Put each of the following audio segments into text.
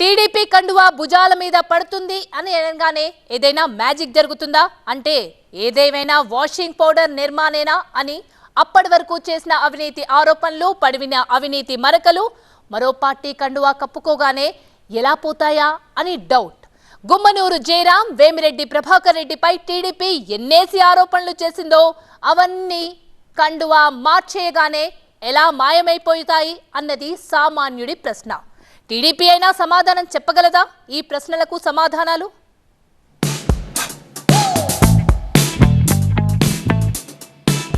TDP కండువా భుజాల మీద పడుతుంది అని అనగానే ఏదైనా మ్యాజిక్ జరుగుతుందా? అంటే ఏదేమైనా వాషింగ్ పౌడర్ నిర్మాణేనా అని అప్పటి వరకు చేసిన అవినీతి ఆరోపణలు పడివిన అవినీతి మరకలు మరో పార్టీ కండువా కప్పుకోగానే ఎలా పోతాయా అని డౌట్. గుమ్మనూరు జయరాం వేమిరెడ్డి ప్రభాకర్ రెడ్డిపై టీడీపీ ఎన్నేసి ఆరోపణలు చేసిందో అవన్నీ కండువా మార్చేయగానే ఎలా మాయమైపోతాయి అన్నది సామాన్యుడి ప్రశ్న. టీడీపీ అయినా సమాధానం చెప్పగలదా? ఈ ప్రశ్నలకు సమాధానాలు?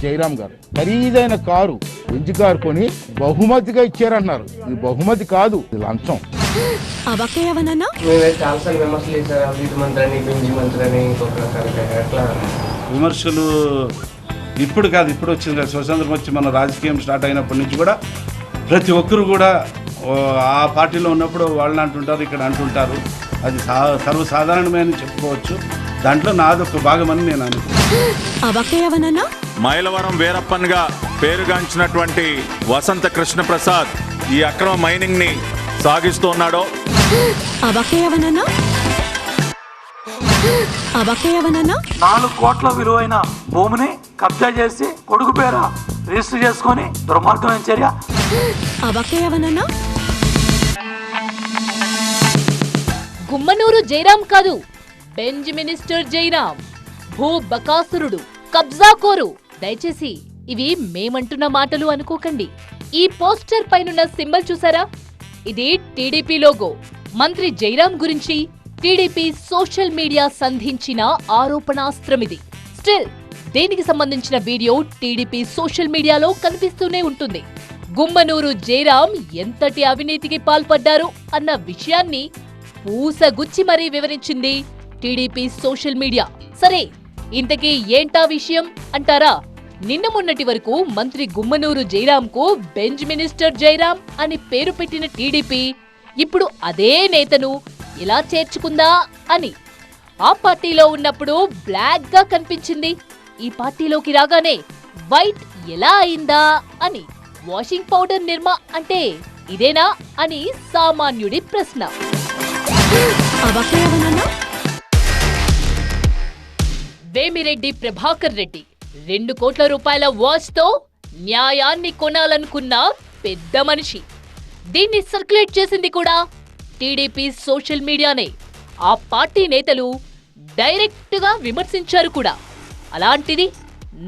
జయరాం గారు ఖరీదైన కారు బెంజ్ కారు కొని బహుమతిగా ఇచ్చారంటున్నారు ఇది బహుమతి కాదు ఇది లంచం. విమర్శలు ఇప్పుడు కాదు ఇప్పుడు వచ్చింది. కాదు స్వతంత్రం వచ్చి మన రాజకీయం స్టార్ట్ అయినప్పటి నుంచి కూడా ప్రతి ఒక్కరు కూడా ఆ పార్టీలో ఉన్నప్పుడు వాళ్ళని అంటుంటారు ఇక్కడ అంటుంటారు. అది సా సర్వసాధారణమే అని చెప్పుకోవచ్చు. దాంట్లో నాదొక భాగమని నేను అవకయవనన్నా మైలవరం వీరప్పన్గా పేరుగాంచినటువంటి వసంత కృష్ణ ప్రసాద్ ఈ అక్రమ మైనింగ్ని సాగిస్తున్నాడో నాలుగు కోట్ల విలువైన భూమిని కబ్జా చేసి కొడుకు పేర రిజిస్టర్ చేసుకొని దుర్మార్గమైన చర్య. అవకయవనన్నా గుమ్మనూరు జయరాం కాదు బెంజ్ మినిస్టర్ జయరాం భూ బకాసురుడు కబ్జాకోరు దయచేసి ఇవి మేమంటున్న మాటలు అనుకోకండి. ఈ పోస్టర్ పైనున్న సింబల్ చూసారా? ఇది టీడీపీ లోగో. మంత్రి జయరాం గురించి టీడీపీ సోషల్ మీడియా సంధించిన ఆరోపణాస్త్రమిది స్టిల్ దీనికి సంబంధించిన వీడియో టీడీపీ సోషల్ మీడియాలో కనిపిస్తూనే ఉంటుంది. గుమ్మనూరు జయరాం ఎంతటి అవినీతికి పాల్పడ్డారు అన్న విషయాన్ని పూసగుచ్చి మరీ వివరించింది టీడీపీ సోషల్ మీడియా. సరే ఇంతకీ ఏంటా విషయం అంటారా? నిన్న మొన్నటి వరకు మంత్రి గుమ్మనూరు జయరాంకు బెంజ్ మినిస్టర్ జైరామ్ అని పేరు పెట్టిన టీడీపీ ఇప్పుడు అదే నేతను ఎలా చేర్చుకుందా అని. ఆ పార్టీలో ఉన్నప్పుడు బ్లాక్గా కనిపించింది. ఈ పార్టీలోకి రాగానే వైట్ ఎలా అయిందా అని. వాషింగ్ పౌడర్ నిర్మా అంటే ఇదేనా అని సామాన్యుడి ప్రశ్న. వేమిరెడ్డి ప్రభాకర్ రెడ్డి రెండు కోట్ల రూపాయల వాచ్తో న్యాయాన్ని కొనాలనుకున్న పెద్ద మనిషి. దీన్ని సర్క్యులేట్ చేసింది కూడా టీడీపీ సోషల్ మీడియానే. ఆ పార్టీ నేతలు డైరెక్ట్గా విమర్శించారు కూడా. అలాంటిది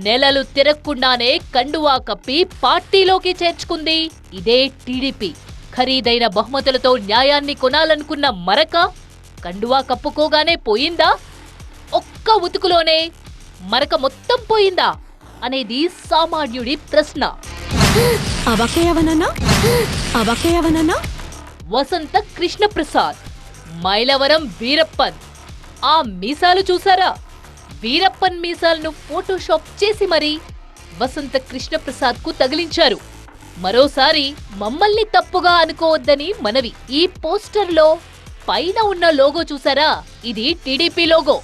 నెలలు తిరగకుండానే కండువా కప్పి పార్టీలోకి చేర్చుకుంది ఇదే టీడీపీ. ఖరీదైన బహుమతులతో న్యాయాన్ని కొనాలనుకున్న మరక కండువా కప్పుకోగానే పోయిందా? ఒక్క ఉతుకులోనే మరక మొత్తం పోయిందా? అనేది సామాన్యుడి ప్రశ్న. వసంత కృష్ణప్రసాద్ మైలవరం వీరప్పన్. ఆ మీసాలు చూసారా? వీరప్పన్ మీసాలను ఫోటోషాప్ చేసి మరీ వసంత కృష్ణప్రసాద్కు తగిలించారు. మరోసారి మమ్మల్ని తప్పుగా అనుకోవద్దని మనవి. ఈ పోస్టర్లో పైన ఉన్న లోగో చూసారా? ఇది టీడీపీ లోగో.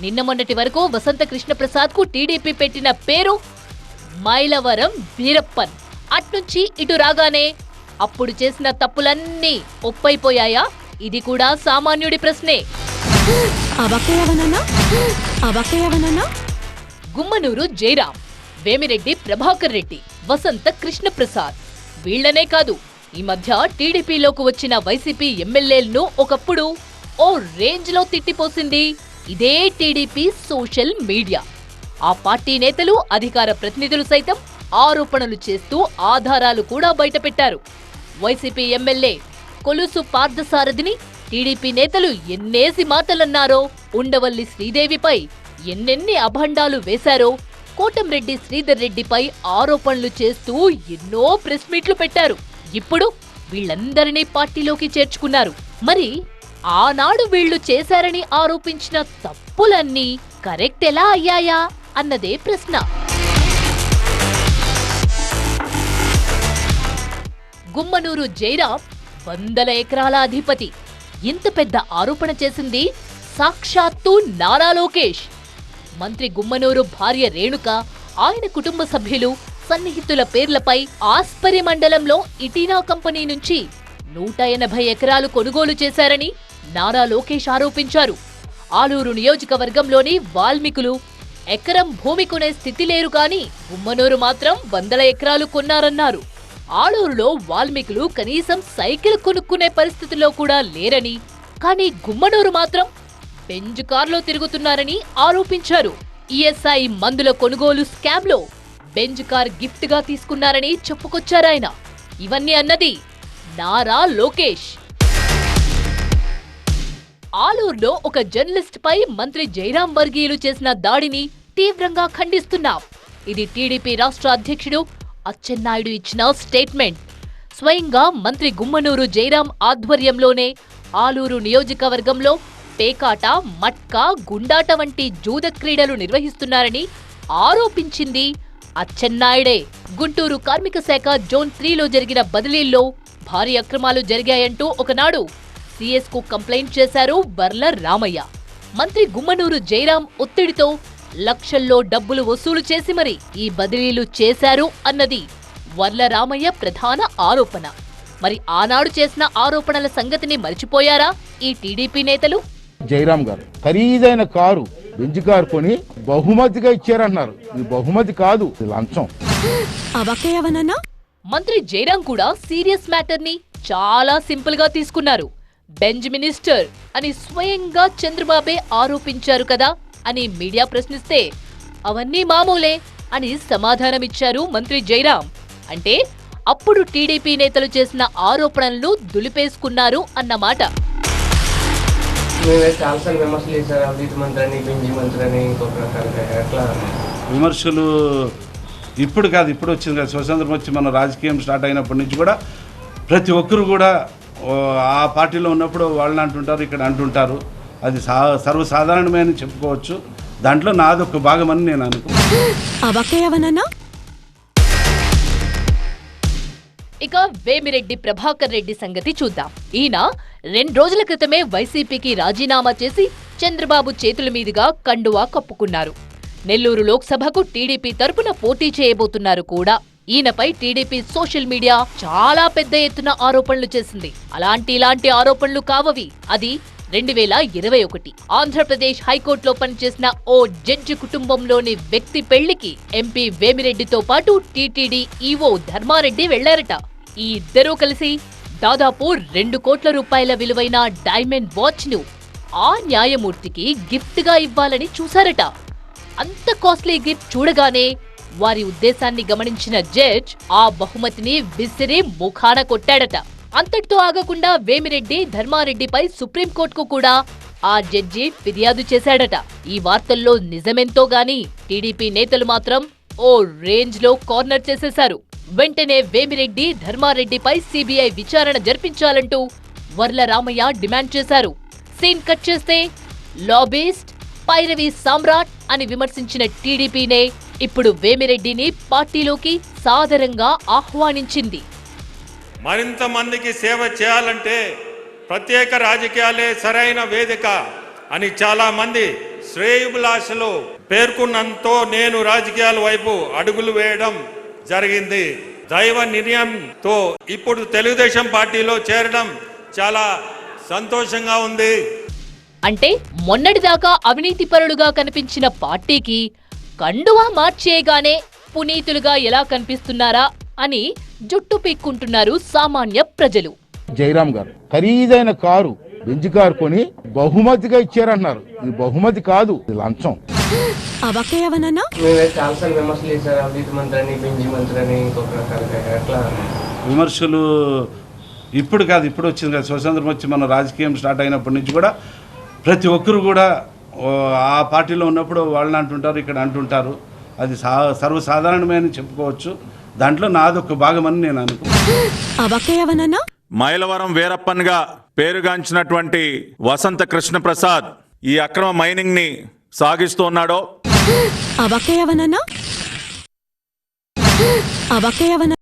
నిన్న మొన్నటి వరకు వసంత కృష్ణప్రసాద్కు టీడీపీ పెట్టిన పేరు మైలవరం వీరప్పన్. అట్నుంచి ఇటు రాగానే అప్పుడు చేసిన తప్పులన్నీ ఒప్పైపోయాయా? ఇది కూడా సామాన్యుడి ప్రశ్నే. గుమ్మనూరు జయరాం వేమిరెడ్డి ప్రభాకర్ రెడ్డి వసంత కృష్ణప్రసాద్. వీళ్ళనే కాదు ఈ మధ్య టీడీపీలోకి వచ్చిన వైసీపీ ఎమ్మెల్యేలను ఒకప్పుడు ఓ రేంజ్లో తిట్టిపోసింది ఇదే టీడీపీ సోషల్ మీడియా. ఆ పార్టీ నేతలు అధికార ప్రతినిధులు సైతం ఆరోపణలు చేస్తూ ఆధారాలు కూడా బయటపెట్టారు. వైసీపీ ఎమ్మెల్యే కొలుసు పార్థసారథిని టీడీపీ నేతలు ఎన్నేసి మాటలన్నారో ఉండవల్లి శ్రీదేవిపై ఎన్నెన్ని అభండాలు వేశారో కోటంరెడ్డి శ్రీధర్ రెడ్డిపై ఆరోపణలు చేస్తూ ఎన్నో ప్రెస్ మీట్లు పెట్టారు. ఇప్పుడు వీళ్ళందరినీ పార్టీలోకి చేర్చుకున్నారు. మరి ఆనాడు వీళ్ళు చేశారని ఆరోపించిన తప్పులన్నీ కరెక్ట్ ఎలా అయ్యాయా అన్నదే ప్రశ్న. గుమ్మనూరు జైరాం వందల ఎకరాల అధిపతి. ఇంత పెద్ద ఆరోపణ చేసింది సాక్షాత్తు నారా లోకేష్. మంత్రి గుమ్మనూరు భార్య రేణుక ఆయన కుటుంబ సభ్యులు సన్నిహితుల పేర్లపై ఆస్పరి మండలంలో ఇటీనా కంపెనీ నుంచి నూట ఎనభై ఎకరాలు కొనుగోలు చేశారని నారా లోకేష్ ఆరోపించారు. ఆలూరు నియోజకవర్గంలోని వాల్మీకులు ఎకరం భూమి కొనే స్థితి లేరు కానీ గుమ్మనూరు మాత్రం వందల ఎకరాలు కొన్నారన్నారు. ఆలూరులో వాల్మీకులు కనీసం సైకిల్ కొనుక్కునే పరిస్థితిలో కూడా లేరని కానీ గుమ్మనూరు మాత్రం బెంజ్ కార్లో తిరుగుతున్నారని ఆరోపించారు. ఈఎస్ఐ మందుల కొనుగోలు స్కామ్లో బెంజ్ కార్ గిఫ్ట్గా తీసుకున్నారని చెప్పుకొచ్చారాయన ఇవన్నీ అన్నది నారా లోకేష్. ఆలూరులో ఒక జర్నలిస్ట్ పై మంత్రి జైరాం వర్గీయులు చేసిన దాడిని తీవ్రంగా ఖండిస్తున్నాం. ఇది టీడీపీ రాష్ట్ర అధ్యక్షుడు అచ్చెన్నాయుడు ఇచ్చిన స్టేట్మెంట్. స్వయంగా మంత్రి గుమ్మనూరు జైరాం ఆధ్వర్యంలోనే ఆలూరు నియోజకవర్గంలో పేకాట మట్కా గుండాట వంటి జూద క్రీడలు నిర్వహిస్తున్నారని ఆరోపించింది అచ్చెన్నాయుడే. గుంటూరు కార్మిక శాఖ జోన్ త్రీలో జరిగిన బదిలీల్లో భారీ అక్రమాలు జరిగాయంటూ ఒకనాడు సీఎస్కు కంప్లైంట్ చేశారు బర్ల రామయ్య. మంత్రి గుమ్మనూరు జయరాం ఒత్తిడితో లక్షల్లో డబ్బులు వసూలు చేసి మరి ఈ బదిలీలు చేశారు అన్నది వర్ల రామయ్య ప్రధాన ఆరోపణ. మరి ఆనాడు చేసిన ఆరోపణల సంగతిని మరిచిపోయారా ఈ టీడీపీ నేతలు? జయరాం గారు. ఖరీదైన కారు బెంజ్ కారు కొని బహుమతిగా ఇచ్చారంటున్నారు. ఇది బహుమతి కాదు ఇది లంచం. మంత్రి జైరాం కూడా సీరియస్ మ్యాటర్ని చాలా సింపుల్గా తీసుకున్నారు. బెంజ్ మినిస్టర్ అని స్వయంగా చంద్రబాబే ఆరోపించారు కదా అని మీడియా ప్రశ్నిస్తే అవన్నీ మామూలే అని సమాధానమిచ్చారు మంత్రి జైరాం అంటే అప్పుడు టీడీపీ నేతలు చేసిన ఆరోపణలను దులిపేసుకున్నారు అన్నమాట. మేమే చాలాసార్లు విమర్శలు చేశారు అవినీతి మంత్రి అని బెంజి మంత్రి అని ఇంకొక రకాలుగా అట్లా. విమర్శలు ఇప్పుడు కాదు ఇప్పుడు వచ్చింది కదా. స్వతంత్రం వచ్చి మన రాజకీయం స్టార్ట్ అయినప్పటి నుంచి కూడా ప్రతి ఒక్కరు కూడా ఆ పార్టీలో ఉన్నప్పుడు వాళ్ళని అంటుంటారు ఇక్కడ అంటుంటారు. అది సా సర్వసాధారణమే అని చెప్పుకోవచ్చు. దాంట్లో నాదొక భాగమని నేను అనుకో ఇక వేమిరెడ్డి ప్రభాకర్ రెడ్డి సంగతి చూద్దాం. ఈయన రెండు రోజుల క్రితమే వైసీపీకి రాజీనామా చేసి చంద్రబాబు చేతుల మీదుగా కండువా కప్పుకున్నారు. నెల్లూరు లోక్సభకు టీడీపీ తరపున పోటీ చేయబోతున్నారు కూడా. ఈయనపై టీడీపీ సోషల్ మీడియా చాలా పెద్ద ఎత్తున ఆరోపణలు చేసింది. అలాంటి ఇలాంటి ఆరోపణలు కావవి. అది రెండు వేల ఇరవై ఒకటి. ఆంధ్రప్రదేశ్ హైకోర్టులో పనిచేసిన ఓ జడ్జి కుటుంబంలోని వ్యక్తి పెళ్ళికి ఎంపీ వేమిరెడ్డితో పాటు టీటీడీ ఈవో ధర్మారెడ్డి వెళ్ళారట. ఈ ఇద్దరూ కలిసి దాదాపు రెండు కోట్ల రూపాయల విలువైన డైమండ్ వాచ్ను ఆ న్యాయమూర్తికి గిఫ్ట్గా ఇవ్వాలని చూశారట. అంత కాస్ట్లీ గిఫ్ట్ చూడగానే వారి ఉద్దేశాన్ని గమనించిన జడ్జ్ ఆ బహుమతిని విసిరి ముఖాన కొట్టాడట. అంతటితో ఆగకుండా వేమిరెడ్డి ధర్మారెడ్డిపై సుప్రీంకోర్టుకు కూడా ఆ జడ్జి ఫిర్యాదు చేశాడట. ఈ వార్తల్లో నిజమెంతో గాని టీడీపీ నేతలు మాత్రం ఓ రేంజ్లో కార్నర్ చేసేశారు. వెంటనే వేమిరెడ్డి ధర్మారెడ్డిపై సిబిఐ విచారణ జరిపించాలంటూ వర్ల రామయ్య డిమాండ్ చేశారు. సీన్ కట్ చేస్తే లాబీస్ట్ పైరవి సామ్రాట్ అని విమర్శించిన టీడీపీనే ఇప్పుడు వేమిరెడ్డిని పార్టీలోకి సాదరంగా ఆహ్వానించింది. మరింత మందికి సేవ చేయాలంటే ప్రత్యేక రాజకీయాలే సరైన వేదిక అని చాలా మంది శ్రేయుభిలాషలు పేర్కొన్నంతో నేను రాజకీయాల వైపు అడుగులు వేయడం జరిగింది. దైవ నిర్ణయంతో ఇప్పుడు తెలుగుదేశం పార్టీలో చేరడం చాలా సంతోషంగా ఉంది. అంటే మొన్నటిదాకా అవినీతి పరులుగా కనిపించిన పార్టీకి కండువా మార్చేయగానే పునీతులుగా ఎలా కనిపిస్తున్నారా అని జుట్టు పీక్కుంటున్నారు సామాన్య ప్రజలు. జయరాం గారు ఖరీదైన కారు బెంజ్ కారు కొని బహుమతిగా ఇచ్చారంటున్నారు. ఇది బహుమతి కాదు ఇది లంచం. చాలాసార్లు విమర్శలు చేశారు అవినీతి మంత్రి అని బెంజి మంత్రి అని ఇంకొక రకాలుగా అట్లా విమర్శలు ఇప్పుడు కాదు ఇప్పుడు వచ్చింది కదా. స్వతంత్రం వచ్చి మన రాజకీయం స్టార్ట్ అయినప్పటి నుంచి కూడా ప్రతి ఒక్కరు కూడా ఆ పార్టీలో ఉన్నప్పుడు వాళ్ళని అంటుంటారు ఇక్కడ అంటుంటారు. అది సా సర్వసాధారణమే అని చెప్పుకోవచ్చు. దాంట్లో నాదొక భాగమని నేను అనుకో అబకయ్యవనన్నా మైలవరం వీరప్పన్గా పేరుగాంచినటువంటి వసంత కృష్ణప్రసాద్ ఈ అక్రమ మైనింగ్ని సాగిస్తూ ఉన్నాడో అబకయ్యవనన్నా అబకయ్యవన